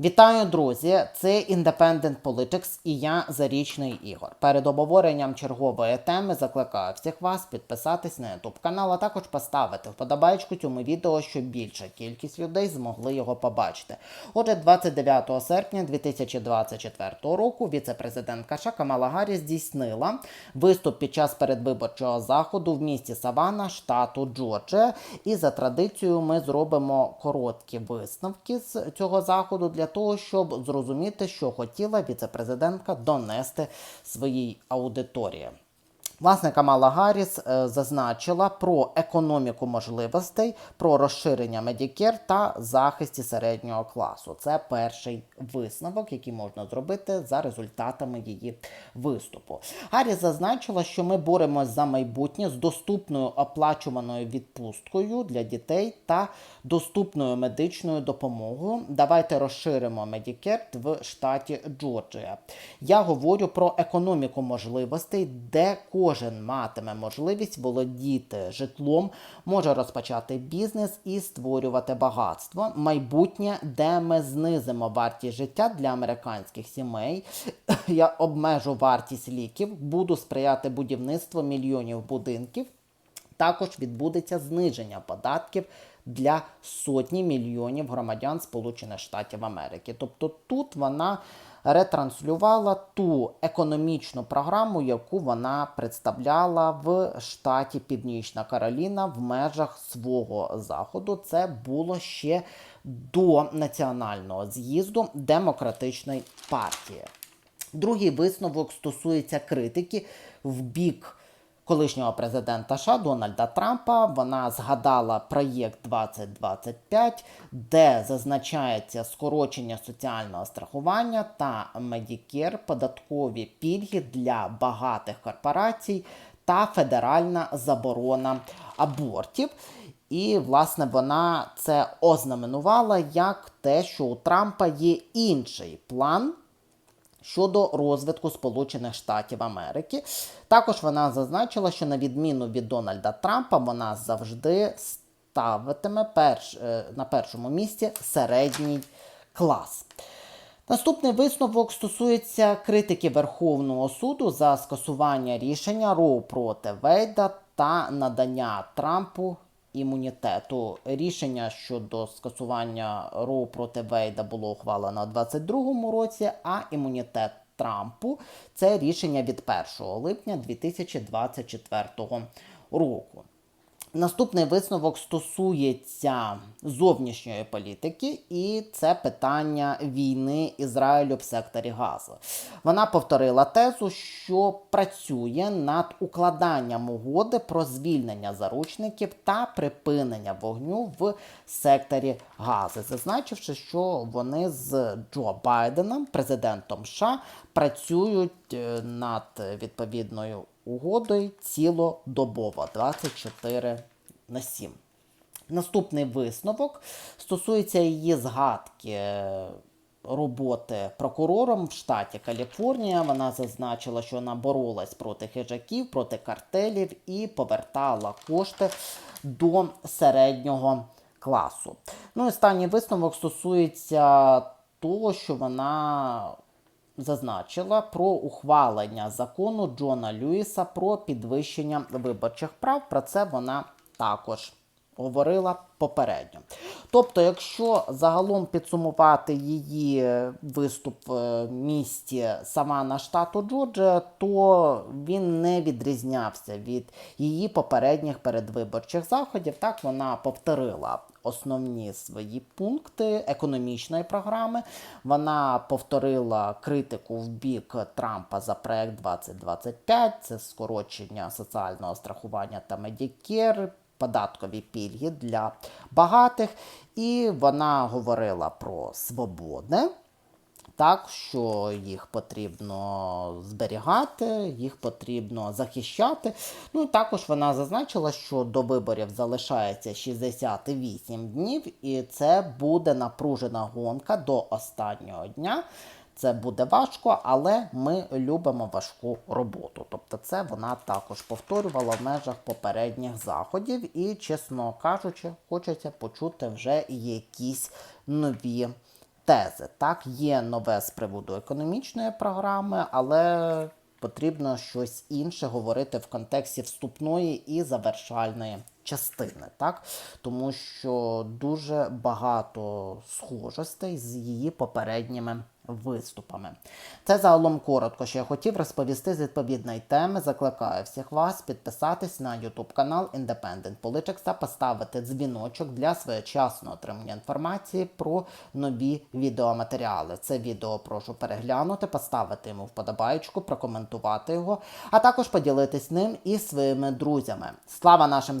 Вітаю, друзі! Це Independent Politics і я Зарічний Ігор. Перед обговоренням чергової теми закликаю всіх вас підписатись на YouTube канал, а також поставити вподобайку цьому відео, щоб більша кількість людей змогли його побачити. Отже, 29 серпня 2024 року віце-президентка США Камала Гарріс здійснила виступ під час передвиборчого заходу в місті Савана, штату Джорджія. І за традицією ми зробимо короткі висновки з цього заходу для того, щоб зрозуміти, що хотіла віце-президентка донести своїй аудиторії. Власне, Камала Гарріс е, зазначила про економіку можливостей, про розширення Medicare та захисті середнього класу. Це перший висновок, який можна зробити за результатами її виступу. Гарріс зазначила, що ми боремось за майбутнє з доступною оплачуваною відпусткою для дітей та доступною медичною допомогою. Давайте розширимо Medicare в штаті Джорджія. Я говорю про економіку можливостей, де кожен матиме можливість володіти житлом, може розпочати бізнес і створювати багатство. Майбутнє, де ми знизимо вартість життя для американських сімей. Я обмежу вартість ліків, буду сприяти будівництву мільйонів будинків. Також відбудеться зниження податків для сотні мільйонів громадян Сполучених Штатів Америки. Тобто тут вона ретранслювала ту економічну програму, яку вона представляла в штаті Північна Кароліна в межах свого заходу. Це було ще до національного з'їзду демократичної партії. Другий висновок стосується критики в бік колишнього президента США Дональда Трампа. Вона згадала проєкт 2025, де зазначається скорочення соціального страхування та Medicare, податкові пільги для багатих корпорацій та федеральна заборона абортів. І, власне, вона це ознаменувала як те, що у Трампа є інший план щодо розвитку Сполучених Штатів Америки. Також вона зазначила, що на відміну від Дональда Трампа, вона завжди ставитиме перш, е, на першому місці середній клас. Наступний висновок стосується критики Верховного суду за скасування рішення Роу проти Вейда та надання Трампу імунітету. Рішення щодо скасування Роу проти Вейда було ухвалено у 2022 році, а імунітет Трампу це рішення від 1 липня 2024 року. Наступний висновок стосується зовнішньої політики, і це питання війни Ізраїлю в секторі Газу. Вона повторила тезу, що працює над укладанням угоди про звільнення заручників та припинення вогню в секторі Гази, зазначивши, що вони з Джо Байденом, президентом США, працюють е, над відповідною угодою цілодобово 24 на 7. Наступний висновок стосується її згадки роботи прокурором в штаті Каліфорнія. Вона зазначила, що вона боролась проти хижаків, проти картелів і повертала кошти до середнього класу. Ну і останній висновок стосується того, що вона зазначила про ухвалення закону Джона Люїса про підвищення виборчих прав. Про це вона також говорила попередньо. Тобто, якщо загалом підсумувати її виступ в місті Савана штату Джорджія, то він не відрізнявся від її попередніх передвиборчих заходів. Так вона повторила основні свої пункти економічної програми. Вона повторила критику в бік Трампа за проект 2025, це скорочення соціального страхування та Medicare, податкові пільги для багатих. І вона говорила про свободи. Так, що їх потрібно зберігати, їх потрібно захищати. Ну і також вона зазначила, що до виборів залишається 68 днів, і це буде напружена гонка до останнього дня. Це буде важко, але ми любимо важку роботу. Тобто, це вона також повторювала в межах попередніх заходів, і, чесно кажучи, хочеться почути вже якісь нові тези. Так, є нове з приводу економічної програми, але потрібно щось інше говорити в контексті вступної і завершальної частини, так? Тому що дуже багато схожостей з її попередніми виступами. Це загалом коротко, що я хотів розповісти з відповідної теми. Закликаю всіх вас підписатись на YouTube канал Independent Politics та поставити дзвіночок для своєчасного отримання інформації про нові відеоматеріали. Це відео прошу переглянути, поставити йому вподобайку, прокоментувати його, а також поділитись ним із своїми друзями. Слава нашим